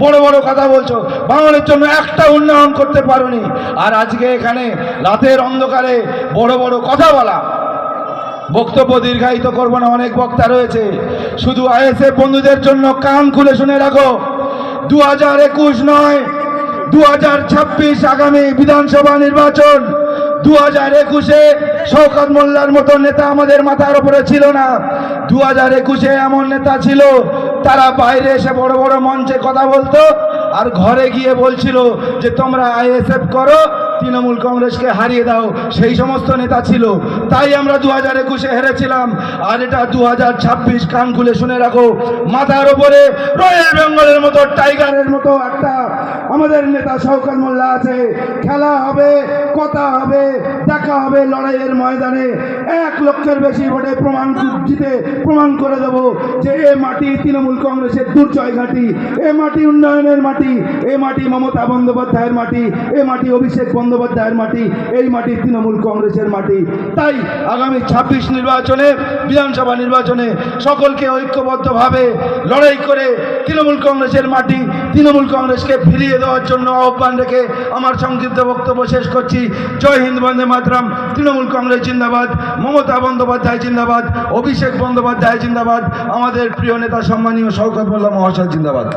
বড় বড় কথা বলছো। বাঙালির জন্য একটা উন্নয়ন করতে পারোনি। আর আজকে এখানে রাতের অন্ধকারে বড় বড় কথা বলা। বক্তব্য দীর্ঘায়িত করব না, অনেক বক্তা রয়েছে। শুধু আইএসএফ বন্ধুদের জন্য কান খুলে শুনে রাখো। দু হাজার একুশ নয় দু হাজার ছাব্বিশ আগামী বিধানসভা নির্বাচন। দু হাজার একুশে শৌকত মোল্লার মতো নেতা আমাদের মাথার ওপরে ছিল না। দু হাজার একুশে এমন নেতা ছিল, তারা বাইরে এসে বড় বড় মঞ্চে কথা বলতো আর ঘরে গিয়ে বলছিল যে তোমরা আইএসএফ করো তৃণমূল কংগ্রেসকে হারিয়ে দাও, সেই সমস্ত নেতা ছিল। তাই আমরা দু হাজার একুশে হেরেছিলাম। আর এটা দু হাজার ছাব্বিশ কান খুলে শুনে রাখো, মাথার ওপরে রয়্যাল বেঙ্গলের মতো, টাইগারের মতো একটা আমাদের নেতা শওকত মোল্লা আছে। খেলা হবে, কথা হবে, দেখা হবে লড়াইয়ের ময়দানে। এক লক্ষের বেশি ভোটে প্রমাণ জিতে, প্রমাণ করে দেব যে এ মাটি তৃণমূল কংগ্রেসের দুর্জয় ঘাটি, এ মাটি উন্নয়নের মাটি, এ মাটি মমতা বন্দ্যোপাধ্যায়ের মাটি, এ মাটি অভিষেক বন্দ্যোপাধ্যায়ের মাটি, এই মাটি তৃণমূল কংগ্রেসের মাটি। তাই আগামী ছাব্বিশ নির্বাচনে, বিধানসভা নির্বাচনে সকলকে ঐক্যবদ্ধভাবে লড়াই করে তৃণমূল কংগ্রেসের মাটি, তৃণমূল কংগ্রেসকে ফিরিয়ে দেওয়ার জন্য আহ্বান রেখে আমার সংক্ষিপ্ত বক্তব্য শেষ করছি। জয় হিন্দ, বন্দে মাতরাম। তৃণমূল কংগ্রেস জিন্দাবাদ, মমতা বন্দ্যোপাধ্যায় জিন্দাবাদ, অভিষেক বন্দ্যোপাধ্যায় জিন্দাবাদ, আমাদের প্রিয় নেতা সম্মানীয় শওকত মোল্লা মহাশয় জিন্দাবাদ।